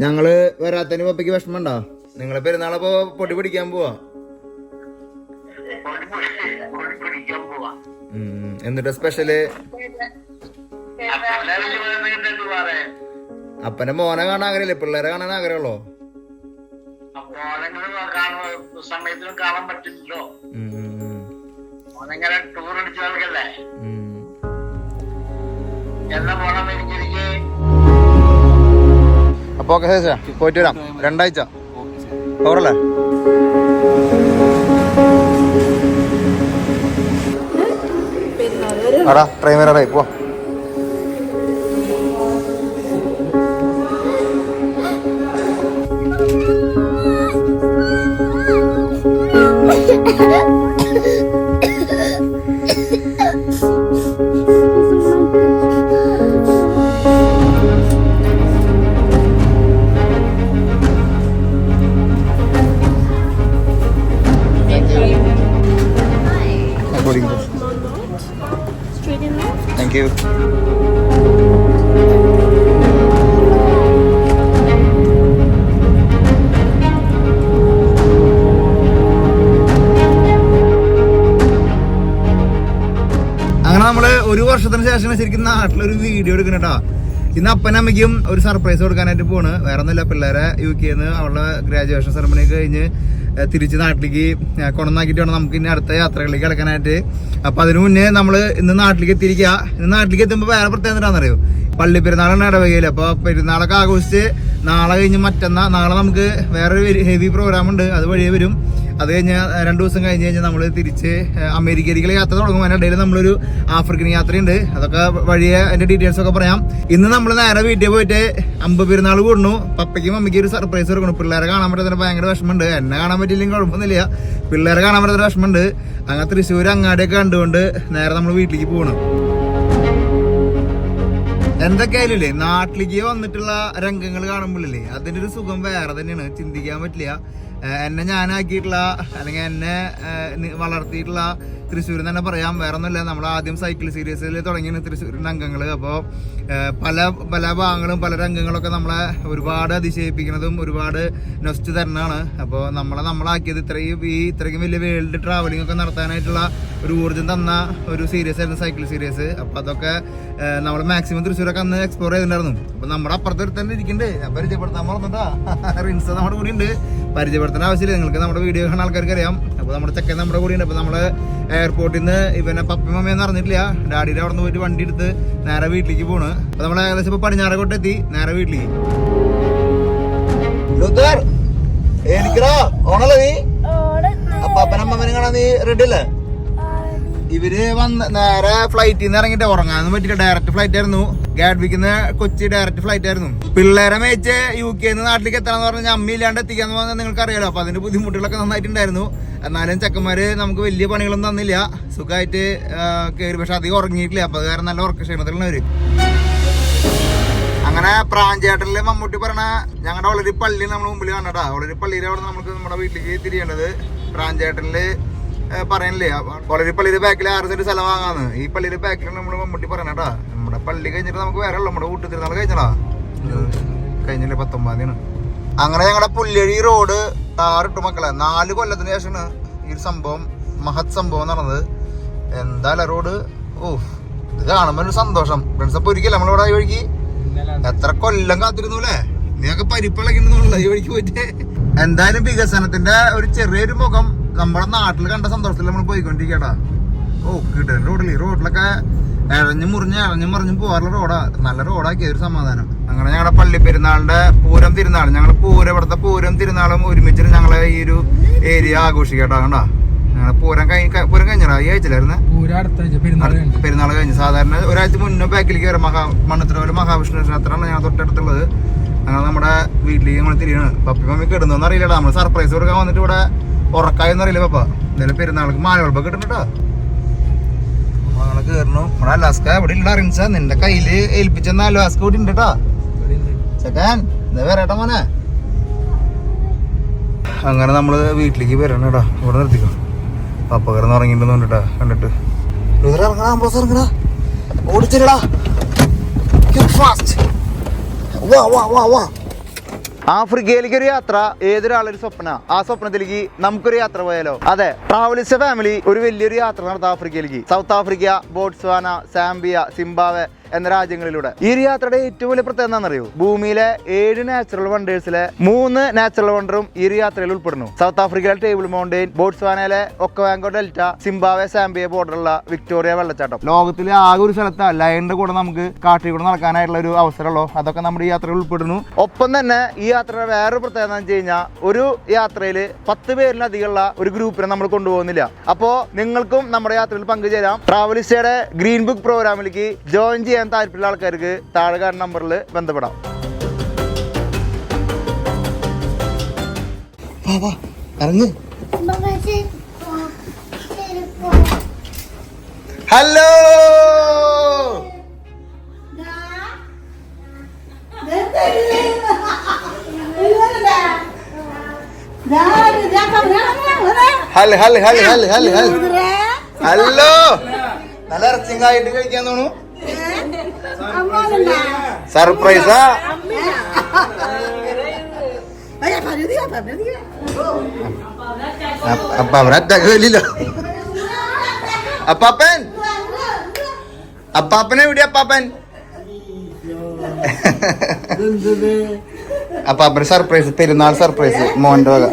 ഞങ്ങൾ വരാത്തതിന് പപ്പയ്ക്ക് വിഷമമുണ്ടോ? നിങ്ങളെ പെരുന്നാളപ്പോ പൊടി പിടിക്കാൻ പോവാ. എന്നിട്ട് സ്പെഷ്യൽ? അപ്പന്റെ മോനെ കാണാൻ ആഗ്രഹമില്ലേ? പിള്ളേരെ കാണാൻ ആഗ്രഹമുള്ളോ? ടൂർ അടിച്ചു നൽകല്ലേ. എന്നാ പോണം എനിക്ക് അപ്പൊ ഓക്കെ ശേഷം പോയിട്ട് വരാം. രണ്ടാഴ്ച. ഓറല്ലേ അടാ ട്രെയിൻ വരാറായി പോ. Straight ഒരു വർഷത്തിന് ശേഷം ശരിക്കും നാട്ടിലൊരു വീഡിയോ എടുക്കണട്ടാ ഇന്ന് അപ്പനമ്മയ്ക്കും ഒരു സർപ്രൈസ് കൊടുക്കാനായിട്ട് പോണ്. വേറെ ഒന്നുമില്ല പിള്ളേരെ യു നിന്ന് അവളുടെ ഗ്രാജുവേഷൻ സെറമണി കഴിഞ്ഞ് തിരിച്ച് നാട്ടിലേക്ക് കൊണ്ടുവന്നാക്കിയിട്ട് വേണം നമുക്ക് ഇനി അടുത്ത യാത്രകളിലേക്ക് കിടക്കാനായിട്ട്. അപ്പൊ അതിനു മുന്നേ നമ്മൾ ഇന്ന് നാട്ടിലേക്ക് എത്തിയിരിക്കുക ഇന്ന് നാട്ടിലേക്ക് എത്തുമ്പോൾ വേറെ പ്രത്യേകത എന്താണെന്നറിയോ? പള്ളി പെരുന്നാളാണ് ഇടവകയിൽ അപ്പൊ പെരുന്നാളൊക്കെ ആഘോഷിച്ച് നാളെ കഴിഞ്ഞ് മറ്റന്നാ നാളെ നമുക്ക് വേറൊരു ഹെവി പ്രോഗ്രാം ഉണ്ട്. അത് വഴിയേ വരും. അത് കഴിഞ്ഞാൽ രണ്ട് ദിവസം കഴിഞ്ഞ് കഴിഞ്ഞാൽ നമ്മൾ തിരിച്ച് അമേരിക്കയിലേക്കുള്ള യാത്ര തുടങ്ങും. അതിനിടയിൽ നമ്മളൊരു ആഫ്രിക്കൻ യാത്രയുണ്ട്. അതൊക്കെ വഴിയെ അതിന്റെ ഡീറ്റെയിൽസ് ഒക്കെ പറയാം. ഇന്ന് നമ്മൾ നേരെ വീട്ടിൽ പോയിട്ട് അമ്പ പെരുന്നാൾ കൂടുന്നു. പപ്പയ്ക്കും അമ്മയ്ക്കും ഒരു സർപ്രൈസ് കൊടുക്കണം. പിള്ളേരെ കാണാൻ പറ്റാത്തതിന് ഭയങ്കര വിഷമമുണ്ട്. എന്നെ കാണാൻ പറ്റില്ലെങ്കിൽ കുഴപ്പമൊന്നുമില്ല. പിള്ളേരെ കാണാൻ പറ്റാത്ത വിഷമമുണ്ട്. അങ്ങനെ തൃശ്ശൂർ അങ്ങാടിയൊക്കെ കണ്ടുകൊണ്ട് നേരെ നമ്മൾ വീട്ടിലേക്ക് പോകണം എന്തൊക്കെയായാലും നാട്ടിലേക്ക് വന്നിട്ടുള്ള രംഗങ്ങൾ കാണുമ്പോഴില്ലേ അതിന്റെ ഒരു സുഖം വേറെ തന്നെയാണ്. ചിന്തിക്കാൻ പറ്റില്ല. എന്നെ ഞാനാക്കിയിട്ടുള്ള അല്ലെങ്കിൽ എന്നെ വളർത്തിയിട്ടുള്ള തൃശ്ശൂർ തന്നെ പറയാം. വേറെ ഒന്നുമില്ല നമ്മൾ ആദ്യം സൈക്കിൾ സീരീസിൽ തുടങ്ങിയാണ് തൃശ്ശൂരിന്റെ അംഗങ്ങൾ അപ്പോൾ പല പല ഭാഗങ്ങളും പല രംഗങ്ങളൊക്കെ നമ്മളെ ഒരുപാട് അതിശയിപ്പിക്കുന്നതും ഒരുപാട് നൊസ്റ്റ് തരണമാണ് അപ്പോൾ നമ്മളെ നമ്മളാക്കിയത് ഇത്രയും ഈ ഇത്രയും വലിയ വേൾഡ് ട്രാവലിംഗ് ഒക്കെ നടത്താനായിട്ടുള്ള ഒരു ഊർജം തന്ന ഒരു സീരീസ് ആയിരുന്നു സൈക്കിൾ സീരീസ് അപ്പോൾ അതൊക്കെ നമ്മൾ മാക്സിമം തൃശ്ശൂരൊക്കെ അന്ന് എക്സ്പ്ലോർ ചെയ്തിട്ടുണ്ടായിരുന്നു. അപ്പോൾ നമ്മുടെ അപ്പുറത്തെ ഒരു തന്നെ ഇരിക്കുന്നുണ്ട് പരിചയപ്പെടുത്താൻ മറന്നിട്ടാ റിൻസ് നമ്മുടെ കൂടെ ഉണ്ട് പരിചയപ്പെടുത്തേണ്ട ആവശ്യമില്ല. നിങ്ങൾക്ക് നമ്മുടെ വീഡിയോ കാണാൻ ആൾക്കാർക്ക് അറിയാം. അപ്പോൾ നമ്മുടെ ചെക്കൻ നമ്മുടെ കൂടെ ഉണ്ട് അപ്പോൾ നമ്മൾ എയർപോർട്ടിൽ നിന്ന് ഇവനെ പപ്പി എന്ന് അറിഞ്ഞിട്ടില്ല. ഡാഡിയുടെ അവിടെ നിന്ന് പോയിട്ട് വണ്ടി എടുത്ത് നേരെ വീട്ടിലേക്ക് പോണ്. അപ്പൊ നമ്മൾ ഏകദേശം ഇപ്പൊ പടിഞ്ഞാറക്കോട്ട് എത്തി നേരെ വീട്ടിലേക്ക്. എനിക്കടാ ഓണല്ലേ നീ? അപ്പൊ അപ്പനമ്മനെ കാണാൻ നീ റെഡി അല്ലേ? ഇവർ വന്ന് നേരെ ഫ്ലൈറ്റിൽ നിന്ന് ഇറങ്ങിട്ട് ഉറങ്ങാനൊന്നും പറ്റില്ല ഡയറക്റ്റ് ഫ്ലൈറ്റ് ആയിരുന്നു. ഗാഡ്വിക്കുന്ന കൊച്ചി ഡയറക്റ്റ് ഫ്ലൈറ്റ് ആയിരുന്നു. പിള്ളേരെ മേച്ച് യു കെ നാട്ടിലേക്ക് എത്താന്ന് പറഞ്ഞാൽ അമ്മ ഇല്ലാണ്ട് എത്തിക്കാന്ന് പറഞ്ഞാൽ നിങ്ങൾക്ക് അറിയാലോ അപ്പൊ അതിന്റെ ബുദ്ധിമുട്ടുകളൊക്കെ നന്നായിട്ടുണ്ടായിരുന്നു. എന്നാലും ചെക്കന്മാര് നമുക്ക് വലിയ പണികളൊന്നും തന്നില്ല. സുഖമായിട്ട് കയറി പക്ഷെ അധികം ഉറങ്ങിയിട്ടില്ല. അപ്പൊ കാരണം നല്ല ഉറക്ക ക്ഷീണത്തിലുള്ളവര് അങ്ങനെ പ്രാഞ്ചേട്ടനിലെ മമ്മൂട്ടി പറഞ്ഞ ഞങ്ങളുടെ വളരെ പള്ളി നമ്മൾ മുമ്പിൽ കാണട്ടാ വളരെ പള്ളിയിലെ അവിടെ നമുക്ക് നമ്മുടെ വീട്ടിലേക്ക് തിരിയേണ്ടത് പ്രാഞ്ചേട്ടനിൽ പറയണില്ലേ? വളരെ പള്ളിയുടെ ബാക്കിൽ ആറ് സെന്റ് സ്ഥലം വാങ്ങാന്ന്. ഈ പള്ളിയുടെ ബാക്കിൽ നമ്മൾ മമ്മൂട്ടി പറയണട്ടാ പള്ളി കഴിഞ്ഞിട്ട് നമുക്ക് വേറെ നമ്മുടെ നമ്മുടെ കൂട്ടുതിരുന്നാൾ കഴിഞ്ഞടാ കഴിഞ്ഞില്ലേ പത്തൊമ്പതാം തീയതി അങ്ങനെ ഞങ്ങളുടെ പുല്ലഴി റോഡ് താറിട്ടു മക്കളെ. നാല് കൊല്ലത്തിന് ശേഷമാണ് ഈ ഒരു സംഭവം മഹത് സംഭവം നടന്നത്. എന്തായാലും റോഡ് ഓ ഇത് കാണുമ്പോൾ ഒരു സന്തോഷം. ഫ്രണ്ട്സ് അപ്പൊ ഒരിക്കലും നമ്മളിവിടെ ഈ വഴിക്ക് എത്ര കൊല്ലം കാത്തിരുന്നു അല്ലേ നീയൊക്കെ പരിപ്പിളക്കുന്നുള്ള ഈ വഴിക്ക് പോയിട്ട്. എന്തായാലും വികസനത്തിന്റെ ഒരു ചെറിയൊരു മുഖം നമ്മുടെ നാട്ടിൽ കണ്ട സന്തോഷത്തിൽ നമ്മൾ പോയിക്കൊണ്ടിരിക്കട്ടാ ഓ കിട്ടുന്ന റോഡിൽ റോഡിലൊക്കെ ഇഴഞ്ഞു മുറിഞ്ഞ് ഇഴഞ്ഞു മറിഞ്ഞു പോകാറുള്ള റോഡാ നല്ല റോഡാക്കിയ ഒരു സമാധാനം. അങ്ങനെ ഞങ്ങളുടെ പള്ളി പെരുന്നാളിന്റെ പൂരം തിരുനാൾ ഞങ്ങൾ പൂരം ഇവിടുത്തെ പൂരം തിരുനാളും ഒരുമിച്ചിട്ട് ഞങ്ങളെ ഈ ഒരു ഏരിയ ആഘോഷിക്കട്ടോ കണ്ടാ? ഞങ്ങളെ പൂരം കഴിഞ്ഞ പൂരം കഴിഞ്ഞാ? ഈ ആഴ്ചയിലായിരുന്നു? പെരുന്നാൾ കഴിഞ്ഞു. സാധാരണ ഒരാഴ്ച മുന്നേ ബാക്കിലേക്ക് വരാം. മഹാ മണ്ണത്തിനോൽ മഹാവിഷ്ണു ക്ഷേത്രമാണ് ഞങ്ങൾ തൊട്ടടുത്തുള്ളത്. അങ്ങനെ നമ്മുടെ വീട്ടിലേക്ക് നമ്മൾ തിരിയാണ്. Puppy mummy കിടന്നോന്ന് അറിയില്ലടാ. നമ്മൾ സർപ്രൈസ് കൊടുക്കാൻ വന്നിട്ട് ഇവിടെ ഉറക്കായെന്നറിയില്ല പപ്പ. എന്തായാലും പെരുന്നാൾക്ക് മാനവിളപ്പ് കിട്ടുന്നുട്ടോ ഞങ്ങൾ കേറണു നമ്മുടെ അലാസ്ക ഇവിടെ ഇല്ല അറിയിച്ച നിന്റെ കയ്യിൽ ഏൽപ്പിച്ചെന്ന അലാസ്ക ഇവിടെ ഉണ്ട് കേട്ടോ ചേട്ടാൻ എന്താ വരട്ടെ മോനെ. അങ്ങനെ നമ്മൾ വീട്ടിലേക്ക് വരണം കേട്ടോ ഇവിടെ നിർത്തിക്കോ. പപ്പ കിടന്ന് ഉറങ്ങിയിട്ടുണ്ടെന്ന് കണ്ടിട്ട്. ഓടിച്ചിട്ടാ ഫാസ്റ്റ് വാ വാ വാ വാ. ആഫ്രിക്കയിലേക്ക് ഒരു യാത്ര ഏതൊരാളൊരു സ്വപ്ന? ആ സ്വപ്നത്തിലേക്ക് നമുക്കൊരു യാത്ര പോയാലോ? അതെ ട്രാവലിസ്റ്റ് ഫാമിലി ഒരു വലിയൊരു യാത്ര നടത്താം ആഫ്രിക്കയിലേക്ക്. South Africa Botswana Zambia Zimbabwe എന്ന രാജ്യങ്ങളിലൂടെ. ഈ ഒരു യാത്രയുടെ ഏറ്റവും വലിയ പ്രത്യേകത എന്താണെന്നറിയോ? ഭൂമിയിലെ ഏഴ് നാച്ചുറൽ വണ്ടേഴ്സിലെ മൂന്ന് നാച്ചുറൽ വണ്ടറും ഈ ഒരു യാത്രയിൽ ഉൾപ്പെടുന്നു. സൗത്ത് ആഫ്രിക്കയിലെ ടേബിൾ മൗണ്ടെയിൻ ബോട്സ്വാനയിലെ ഒക്കവാങ്കോ ഡെൽറ്റ സിംബാവെ സാംബിയ ബോർഡറുള്ള വിക്ടോറിയ വെള്ളച്ചാട്ടം. ലോകത്തിലെ ആകെ ഒരു സ്ഥലത്ത് ലയണിന്റെ കൂടെ നമുക്ക് കാട്ടിൽ കൂടെ നടക്കാനായിട്ടുള്ള ഒരു അവസരമുള്ളൂ. അതൊക്കെ നമ്മുടെ ഈ യാത്രയിൽ ഉൾപ്പെടുന്നു. ഒപ്പം തന്നെ ഈ യാത്രയുടെ വേറൊരു പ്രത്യേകത എന്ന് വെച്ച് കഴിഞ്ഞാൽ ഒരു യാത്രയിൽ പത്ത് പേരിലധികമുള്ള ഒരു ഗ്രൂപ്പിനെ നമ്മൾ കൊണ്ടുപോകുന്നില്ല. അപ്പോൾ നിങ്ങൾക്കും നമ്മുടെ യാത്രയിൽ പങ്കുചേരാം. ട്രാവലിസ്റ്റയുടെ ഗ്രീൻ ബുക്ക് പ്രോഗ്രാമിലേക്ക് ജോയിൻ ചെയ്യാൻ താല്പര്യമുള്ള ആൾക്കാർക്ക് താഴെ കാണുന്ന നമ്പറിൽ ബന്ധപ്പെടാം. ഹലോ! ഹൽ ഹൽ ഹൽ ഹൽ ഹൽ ഹൽ. ഹലോ! നല്ല ഇറച്ചിങ്കായിട്ട് കഴിക്കാൻ തോന്നു സർപ്രൈസാ? അപ്പ അവരറ്റ കഴിയില്ല അപ്പാപ്പൻ. അപ്പാപ്പൻ എവിടെ അപ്പാപ്പൻ. അപ്പാപ്പന് സർപ്രൈസ് പെരുന്നാൾ സർപ്രൈസ് മോന്റെ വക.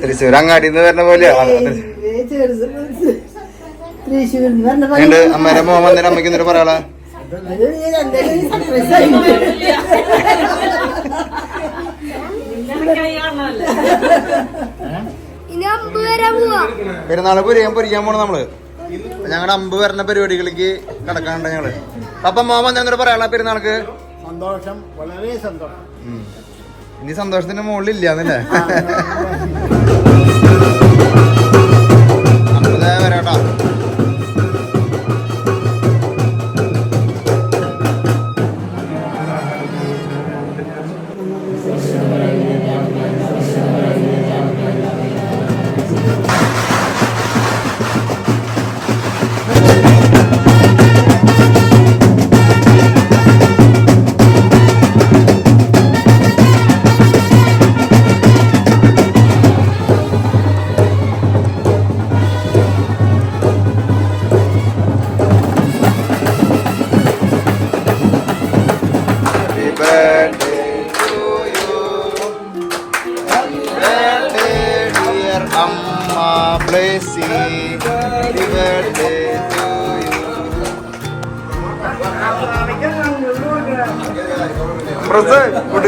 തൃശ്ശൂർ നിന്ന് വരുന്ന പോലെയാ. ഉണ്ട് അമ്മേരെ മോൻ വന്നിട്ട് അമ്മയ്ക്ക് എന്നിട്ട് പറയാളാ? പെരുന്നാൾ പൊരിയാൻ പൊരിക്കാൻ പോണ നമ്മൾ. ഞങ്ങളുടെ അമ്പ് വരുന്ന പരിപാടികളിലേക്ക് കിടക്കാനുണ്ട് ഞങ്ങൾ. അപ്പൊ മോൻ വന്നിട്ട് പറയാളാ പെരുന്നാൾക്ക്? സന്തോഷം വളരെ സന്തോഷം. ഇനി സന്തോഷത്തിന്റെ മുകളിൽ ഇല്ലാന്നല്ലേ? പ്രസ്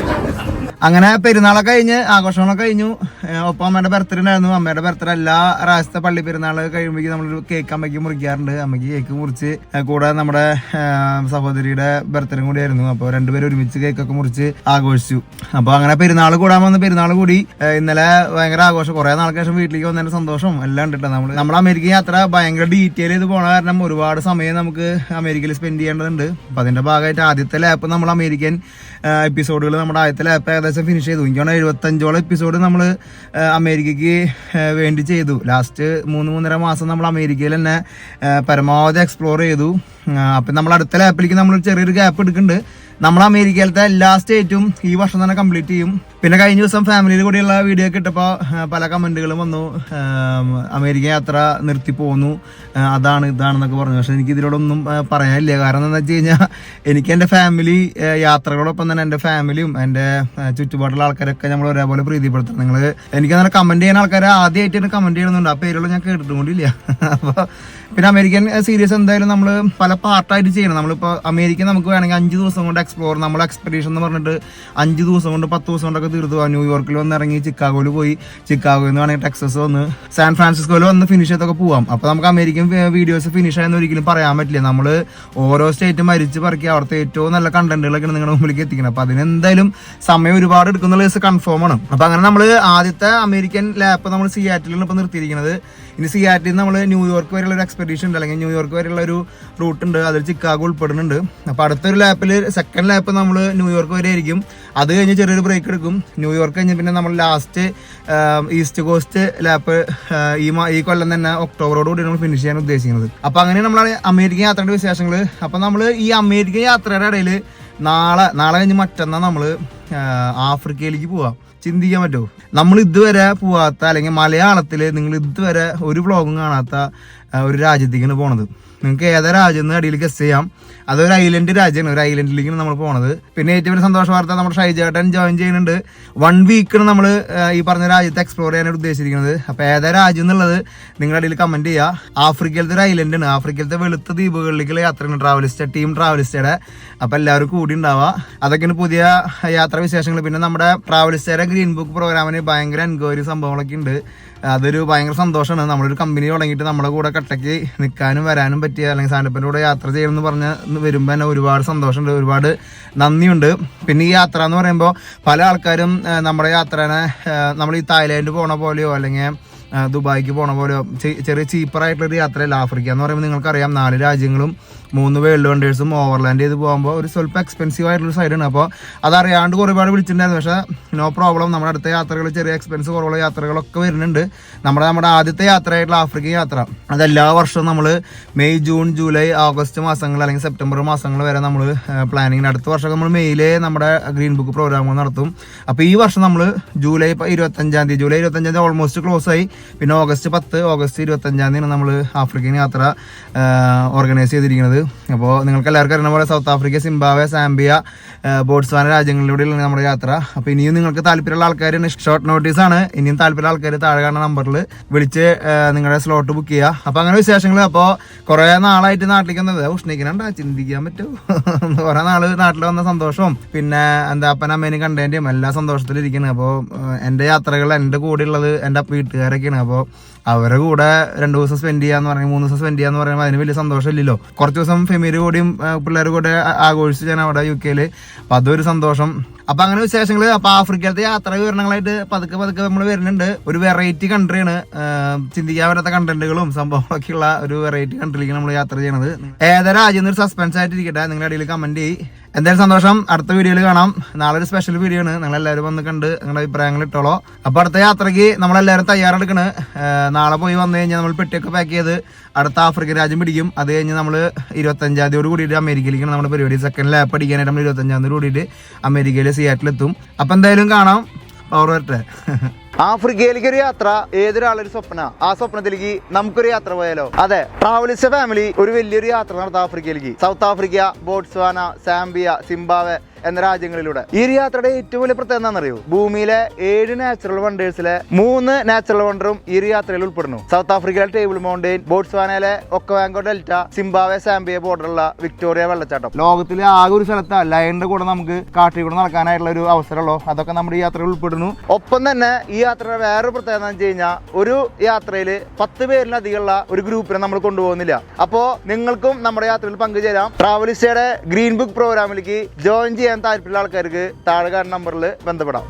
അങ്ങനെ പെരുന്നാളൊക്കെ കഴിഞ്ഞ് ആഘോഷങ്ങളൊക്കെ കഴിഞ്ഞു. ഒപ്പം അമ്മയുടെ ബർത്ത്ഡേ ഉണ്ടായിരുന്നു. അമ്മയുടെ ബർത്ത്ഡേ എല്ലാ പ്രാവശ്യത്തെ പള്ളി പെരുന്നാൾ കഴിയുമ്പോഴേക്കും നമ്മളൊരു കേക്ക് അമ്മയ്ക്ക് മുറിക്കാറുണ്ട്. അമ്മയ്ക്ക് കേക്ക് മുറിച്ച് കൂടെ നമ്മുടെ സഹോദരിയുടെ ബർത്ത്ഡേയും കൂടി ആയിരുന്നു അപ്പോൾ രണ്ടുപേരും ഒരുമിച്ച് കേക്കൊക്കെ മുറിച്ച് ആഘോഷിച്ചു. അപ്പോൾ അങ്ങനെ പെരുന്നാൾ കൂടാൻ വന്ന് പെരുന്നാൾ കൂടി. ഇന്നലെ ഭയങ്കര ആഘോഷം. കുറെ നാൾക്ക് ശേഷം വീട്ടിലേക്ക് വന്നതിന്റെ സന്തോഷം എല്ലാം ഉണ്ട് നമ്മൾ നമ്മൾ അമേരിക്ക യാത്ര ഭയങ്കര ഡീറ്റെയിൽ ചെയ്ത് പോണ കാരണം ഒരുപാട് സമയം നമുക്ക് അമേരിക്കയിൽ സ്പെൻഡ് ചെയ്യേണ്ടതുണ്ട്. അപ്പോൾ അതിന്റെ ഭാഗമായിട്ട് ആദ്യത്തെ ലാപ്പ് നമ്മൾ അമേരിക്കൻ എപ്പിസോഡുകൾ നമ്മുടെ ആദ്യത്തെ ലാപ്പ് ഏകദേശം ഫിനിഷ് ചെയ്തു. എനിക്കാണ് എഴുപത്തഞ്ചോളം എപ്പിസോഡ് നമ്മൾ അമേരിക്കയ്ക്ക് വേണ്ടി ചെയ്തു. ലാസ്റ്റ് മൂന്ന് മൂന്നര മാസം നമ്മൾ അമേരിക്കയിൽ തന്നെ പരമാവധി എക്സ്പ്ലോർ ചെയ്തു. അപ്പം നമ്മൾ അടുത്ത ലാപ്പിലേക്ക് നമ്മൾ ചെറിയൊരു ഗ്യാപ്പ് എടുക്കുന്നുണ്ട്. നമ്മൾ അമേരിക്കയിലത്തെ എല്ലാ സ്റ്റേറ്റും ഈ വർഷം തന്നെ കംപ്ലീറ്റ് ചെയ്യും. പിന്നെ കഴിഞ്ഞ ദിവസം ഫാമിലിയിൽ കൂടിയുള്ള വീഡിയോ ഒക്കെ ഇട്ടപ്പോൾ പല കമന്റുകളും വന്നു. അമേരിക്ക യാത്ര നിർത്തി പോന്നു. അതാണ് ഇതാണെന്നൊക്കെ പറഞ്ഞു. പക്ഷെ എനിക്ക് ഇതിലോടൊന്നും പറയാനില്ല. കാരണം എന്താ വെച്ച് കഴിഞ്ഞാൽ എനിക്ക് എന്റെ ഫാമിലി യാത്രകളോടൊപ്പം തന്നെ എന്റെ ഫാമിലിയും എന്റെ ചുറ്റുപാടുള്ള ആൾക്കാരൊക്കെ നമ്മൾ ഒരേപോലെ പ്രീതിപ്പെടുത്തണം നിങ്ങൾ എനിക്ക് അങ്ങനെ കമന്റ് ചെയ്യുന്ന ആൾക്കാരെ ആദ്യമായിട്ട് കമന്റ് ചെയ്യണമെന്നുണ്ട് ആ പേരുള്ള ഞാൻ കേട്ടിട്ടും കൂടിയില്ല അപ്പോൾ പിന്നെ അമേരിക്കൻ സീരീസ് എന്തായാലും നമ്മൾ പല പാർട്ടായിട്ട് ചെയ്യണം. നമ്മളിപ്പോൾ അമേരിക്ക നമുക്ക് വേണമെങ്കിൽ അഞ്ച് ദിവസം കൊണ്ട് എക്സ്പ്ലോർ നമ്മൾ എക്സ്പെഡീഷൻ എന്ന് പറഞ്ഞിട്ട് അഞ്ച് ദിവസം കൊണ്ട് പത്ത് ദിവസം കൊണ്ടൊക്കെ തീർത്തു പോകാം ന്യൂയോർക്കിൽ വന്ന് ഇറങ്ങി ചിക്കാഗോയിൽ പോയി. ചിക്കാഗോയിൽ നിന്ന് വേണമെങ്കിൽ ടെക്സസ് വന്ന് സാൻ ഫ്രാൻസിസ്കോയിൽ വന്ന് ഫിനിഷ് ചെയ്തൊക്കെ പോവാം. അപ്പോൾ നമുക്ക് അമേരിക്കൻ വീഡിയോസ് ഫിനിഷ് ആയെന്ന് ഒരിക്കലും പറയാൻ പറ്റില്ല. നമ്മൾ ഓരോ സ്റ്റേറ്റും മരിച്ച് പറക്കി അവിടുത്തെ ഏറ്റവും നല്ല കണ്ടന്റുകളൊക്കെ നിങ്ങളുടെ മുമ്പിലേക്ക് എത്തിക്കണം അപ്പോൾ അതിനെന്തായാലും സമയം ഒരുപാട് എടുക്കുന്ന കേസ് കൺഫേം ആണ്. അപ്പോൾ അങ്ങനെ നമ്മൾ ആദ്യത്തെ അമേരിക്കൻ ലാപ്പ് നമ്മൾ സിയാറ്റിലാണ് ഇപ്പോൾ നിർത്തിയിരിക്കുന്നത്. ഇനി സിയാറ്റിൽ നമ്മൾ ന്യൂയോർക്ക് വരെയുള്ള ഒരു എക്സ്പെഡീഷൻ ഉണ്ട്. അല്ലെങ്കിൽ ന്യൂയോർക്ക് വരെയുള്ള ഒരു റൂട്ട് ഉണ്ട്. അതിൽ ചിക്കാഗോ ഉൾപ്പെടുന്നുണ്ട്. അപ്പോൾ അടുത്തൊരു ലാപ്പിൽ സെക്കൻഡ് ലാപ്പ് നമ്മൾ ന്യൂയോർക്ക് വരെ ആയിരിക്കും. അത് കഴിഞ്ഞ് ചെറിയൊരു ബ്രേക്ക് എടുക്കും. ന്യൂയോർക്ക് കഴിഞ്ഞ് പിന്നെ നമ്മൾ ലാസ്റ്റ് ഈസ്റ്റ് കോസ്റ്റ് ലാപ്പ് ഈ മാ- ഈ കൊല്ലം തന്നെ ഒക്ടോബറോട് കൂടി നമ്മൾ ഫിനിഷ് ചെയ്യാൻ ഉദ്ദേശിക്കുന്നത്. അപ്പോൾ അങ്ങനെ നമ്മളാണ് അമേരിക്കൻ യാത്രയുടെ വിശേഷങ്ങൾ അപ്പോൾ നമ്മൾ ഈ അമേരിക്കൻ യാത്രയുടെ ഇടയിൽ നാളെ നാളെ കഴിഞ്ഞ് മറ്റന്നാൾ നമ്മൾ ആഫ്രിക്കയിലേക്ക് പോവാം. ചിന്തിക്കാൻ പറ്റുമോ? നമ്മൾ ഇതുവരെ പോവാത്ത അല്ലെങ്കിൽ മലയാളത്തിൽ നിങ്ങൾ ഇതുവരെ ഒരു വ്ളോഗും കാണാത്ത ഒരു രാജ്യത്തേക്കാണ് പോണത്. നിങ്ങൾക്ക് ഏതാ രാജ്യം എന്ന് അടിയിൽ ഗസ് ചെയ്യാം. അതൊരു ഐലൻഡ് രാജ്യമാണ്. ഒരു ഐലൻഡിലേക്കാണ് നമ്മൾ പോണത്. പിന്നെ ഏറ്റവും വലിയ സന്തോഷ വാർത്ത നമ്മുടെ ഷൈജേട്ടൻ ജോയിൻ ചെയ്യുന്നുണ്ട്. വൺ വീക്കാണ് നമ്മൾ ഈ പറഞ്ഞ രാജ്യത്ത് എക്സ്പ്ലോർ ചെയ്യാനായിട്ട് ഉദ്ദേശിച്ചിരിക്കുന്നത്. അപ്പോൾ ഏതാ രാജ്യം എന്നുള്ളത് നിങ്ങളുടെ അടിയിൽ കമന്റ് ചെയ്യുക ആഫ്രിക്കയിലത്തെ ഒരു ഐലൻഡ് ആണ്. ആഫ്രിക്കയിലത്തെ വെളുത്ത ദ്വീപുകളിലേക്കുള്ള യാത്രയാണ് ട്രാവലിസ്റ്റ് ടീം. ട്രാവലിസ്റ്റയുടെ അപ്പോൾ എല്ലാവരും കൂടി ഉണ്ടാവുക അതൊക്കെയാണ് പുതിയ യാത്രാ വിശേഷങ്ങൾ പിന്നെ നമ്മുടെ ട്രാവലിസ്റ്റയുടെ ഗ്രീൻ ബുക്ക് പ്രോഗ്രാമിന് ഭയങ്കര എൻക്വയറി സംഭവങ്ങളൊക്കെ ഉണ്ട്. അതൊരു ഭയങ്കര സന്തോഷമാണ്. നമ്മളൊരു കമ്പനി തുടങ്ങിയിട്ട് നമ്മുടെ കൂടെ കട്ടയ്ക്ക് നിൽക്കാനും വരാനും പറ്റിയ അല്ലെങ്കിൽ സാനപ്പന്റെ കൂടെ യാത്ര ചെയ്യണമെന്ന് പറഞ്ഞ് വരുമ്പോൾ തന്നെ ഒരുപാട് സന്തോഷമുണ്ട് ഒരുപാട് നന്ദിയുണ്ട്. പിന്നെ ഈ യാത്ര എന്ന് പറയുമ്പോൾ പല ആൾക്കാരും നമ്മുടെ യാത്രനെ നമ്മൾ ഈ തായ്ലാൻഡ് പോണ പോലെയോ അല്ലെങ്കിൽ ദുബായിക്ക് പോണ പോലെ ചെറിയ ചീപ്പറായിട്ടുള്ളൊരു യാത്രയല്ല ആഫ്രിക്ക എന്ന് പറയുമ്പോൾ നിങ്ങൾക്കറിയാം. നാല് രാജ്യങ്ങളും മൂന്ന് വേൾഡ് വണ്ടേഴ്സും ഓവർലാൻഡ് ചെയ്ത് പോകുമ്പോൾ ഒരു സ്വല്പം എക്സ്പെൻസീവ് ആയിട്ടുള്ള സൈഡാണ് അപ്പോൾ അതറിയാണ്ട് ഒരുപാട് വിളിച്ചിട്ടുണ്ടായിരുന്നു. പക്ഷേ നോ പ്രോബ്ലം നമ്മുടെ അടുത്ത യാത്രകൾ ചെറിയ എക്സ്പെൻസ് കുറവുള്ള യാത്രകളൊക്കെ വരുന്നുണ്ട്. നമ്മുടെ നമ്മുടെ ആദ്യത്തെ യാത്രയായിട്ടുള്ള ആഫ്രിക്കൻ യാത്ര. അതെല്ലാ വർഷവും നമ്മൾ മെയ് ജൂൺ ജൂലൈ ഓഗസ്റ്റ് മാസങ്ങൾ അല്ലെങ്കിൽ സെപ്റ്റംബർ മാസങ്ങൾ വരെ നമ്മൾ പ്ലാനിങ്ങിന് അടുത്ത വർഷം നമ്മൾ മെയ്യിലെ നമ്മുടെ ഗ്രീൻ ബുക്ക് പ്രോഗ്രാമുകൾ നടത്തും. അപ്പോൾ ഈ വർഷം നമ്മൾ ജൂലൈ ഇരുപത്തഞ്ചാം തീയതി ജൂലൈ ഇരുപത്തഞ്ചാം തീയതി ഓൾമോസ്റ്റ് ക്ലോസ് ആയി. പിന്നെ ഓഗസ്റ്റ് പത്ത് ഓഗസ്റ്റ് ഇരുപത്തഞ്ചാം തീയതിയാണ് നമ്മൾ ആഫ്രിക്കൻ യാത്ര ഓർഗനൈസ് ചെയ്തിരിക്കുന്നത്. അപ്പോൾ നിങ്ങൾക്ക് എല്ലാവർക്കും അറിയുന്ന പോലെ south Africa Zimbabwe Zambia Botswana രാജ്യങ്ങളിലൂടെയുള്ള നമ്മുടെ യാത്ര. അപ്പോൾ ഇനിയും നിങ്ങൾക്ക് താല്പര്യമുള്ള ആൾക്കാർ ഷോർട്ട് നോട്ടീസാണ് ഇനിയും താല്പര്യമുള്ള ആൾക്കാർ താഴെ കാണുന്ന നമ്പറിൽ വിളിച്ച് നിങ്ങളുടെ സ്ലോട്ട് ബുക്ക് ചെയ്യുക അപ്പോൾ അങ്ങനെ വിശേഷങ്ങൾ അപ്പോൾ കുറേ നാളായിട്ട് നാട്ടിലേക്ക് വന്നത്. ഉഷ്ണിക്കണണ്ട ചിന്തിക്കാൻ പറ്റും. കുറേ നാൾ നാട്ടിൽ വന്ന സന്തോഷവും പിന്നെ എന്താ അപ്പനമ്മേനെയും കണ്ടതിന്റെയും എല്ലാ സന്തോഷത്തിലിരിക്കുന്നത് അപ്പോൾ എന്റെ യാത്രകൾ എന്റെ കൂടെയുള്ളത് എന്റെ എന്റെ വീട്ടുകാരൊക്കെയാണ് അപ്പോൾ അവരെ കൂടെ രണ്ട് ദിവസം സ്പെൻഡ് ചെയ്യാന്ന് പറയുമ്പോൾ മൂന്ന് ദിവസം സ്പെൻഡ് ചെയ്യാന്ന് പറയുമ്പോൾ അതിന് വലിയ സന്തോഷമില്ലല്ലോ. കുറച്ച് ദിവസം ഫെമിലി കൂടിയും പിള്ളേർ കൂടെ ആഘോഷിച്ച് ഞാൻ അവിടെ യു കെയിൽ അപ്പോൾ അതൊരു സന്തോഷം. അപ്പൊ അങ്ങനെ വിശേഷങ്ങൾ അപ്പൊ ആഫ്രിക്കയിലത്തെ യാത്രാ വിവരണങ്ങളായിട്ട് പതുക്കെ പതുക്കെ നമ്മൾ വരുന്നുണ്ട്. ഒരു വെറൈറ്റി കൺട്രിയാണ് ചിന്തിക്കാൻ പറ്റാത്ത കണ്ടന്റുകളും സംഭവങ്ങളൊക്കെ ഉള്ള ഒരു വെറൈറ്റി കൺട്രിയിലേക്ക് നമ്മൾ യാത്ര ചെയ്യണത്. ഏതൊരു രാജ്യം ഒരു സസ്പെൻസ് ആയിട്ടിരിക്കട്ടെ. നിങ്ങളുടെ ഇടയിൽ കമന്റ് ചെയ്യും. എന്തായാലും സന്തോഷം. അടുത്ത വീഡിയോയിൽ കാണാം. നാളെ ഒരു സ്പെഷ്യൽ വീഡിയോ ആണ്. നിങ്ങൾ എല്ലാവരും വന്ന് കണ്ട് നിങ്ങളുടെ അഭിപ്രായങ്ങൾ ഇട്ടോളോ. അപ്പൊ അടുത്ത യാത്രയ്ക്ക് നമ്മളെല്ലാവരും തയ്യാറെടുക്കണ്. നാളെ പോയി വന്നു കഴിഞ്ഞാൽ നമ്മൾ പെട്ടിയൊക്കെ പാക്ക് ചെയ്ത് അടുത്ത ആഫ്രിക്കൻ രാജ്യം പിടിക്കും. അത് കഴിഞ്ഞ് നമ്മൾ ഇരുപത്തഞ്ചാം തീയതിയോട് കൂടിയിട്ട് അമേരിക്കയിലേക്കാണ് നമ്മുടെ പരിപാടി സെക്കൻഡ് ലാപ്പ് അടിക്കാനായിട്ട് നമ്മൾ ഇരുപത്തഞ്ചാം തീയതി കൂടിയിട്ട് അമേരിക്കയിൽ സിയാറ്റിലെത്തും അപ്പം എന്തായാലും കാണാം. പവർ വരട്ടെ. ആഫ്രിക്കയിലേക്ക് ഒരു യാത്ര ഏതൊരാളൊരു സ്വപ്ന? ആ സ്വപ്നത്തിലേക്ക് നമുക്കൊരു യാത്ര പോയാലോ? അതെ ട്രാവലിസ്റ്റ് ഫാമിലി ഒരു വലിയൊരു യാത്ര നടത്താം ആഫ്രിക്കയിലേക്ക്. South Africa Botswana Zambia Zimbabwe എന്ന രാജ്യങ്ങളിലൂടെ. ഈ യാത്രയുടെ ഏറ്റവും വലിയ പ്രത്യേകത എന്താണെന്നറിയോ? ഭൂമിയിലെ ഏഴ് നാച്ചുറൽ വണ്ടേഴ്സിലെ മൂന്ന് നാച്ചുറൽ വണ്ടറും ഈ യാത്രയിൽ ഉൾപ്പെടുന്നു. സൗത്ത് ആഫ്രിക്കയിലെ ടേബിൾ മൗണ്ടെയിൻ ബോട്സ്വാനയിലെ ഒക്കവാങ്കോ ഡെൽറ്റ സിംബാവെ സാംബിയ ബോർഡറുള്ള വിക്ടോറിയ വെള്ളച്ചാട്ടം. ലോകത്തിലെ ആകെ ഒരു സ്ഥലത്ത് ലയണിന്റെ കൂടെ നമുക്ക് കാട്ടിൽ കൂടെ നടക്കാനായിട്ടുള്ള ഒരു അവസരമുള്ളൂ. അതൊക്കെ നമ്മുടെ ഈ യാത്രയിൽ ഉൾപ്പെടുന്നു. ഒപ്പം തന്നെ ഈ യാത്രയുടെ വേറൊരു പ്രത്യേകത എന്ന് വെച്ച് കഴിഞ്ഞാൽ ഒരു യാത്രയിൽ പത്ത് പേരിലധികമുള്ള ഒരു ഗ്രൂപ്പിനെ നമ്മൾ കൊണ്ടുപോകുന്നില്ല. അപ്പോൾ നിങ്ങൾക്കും നമ്മുടെ യാത്രയിൽ പങ്കുചേരാം. ട്രാവലിസ്റ്റയുടെ ഗ്രീൻ ബുക്ക് പ്രോഗ്രാമിലേക്ക് ജോയിൻ ചെയ്യാൻ താല്പര്യമുള്ള ആൾക്കാർക്ക് താഴെ കാണുന്ന നമ്പറിൽ ബന്ധപ്പെടാം.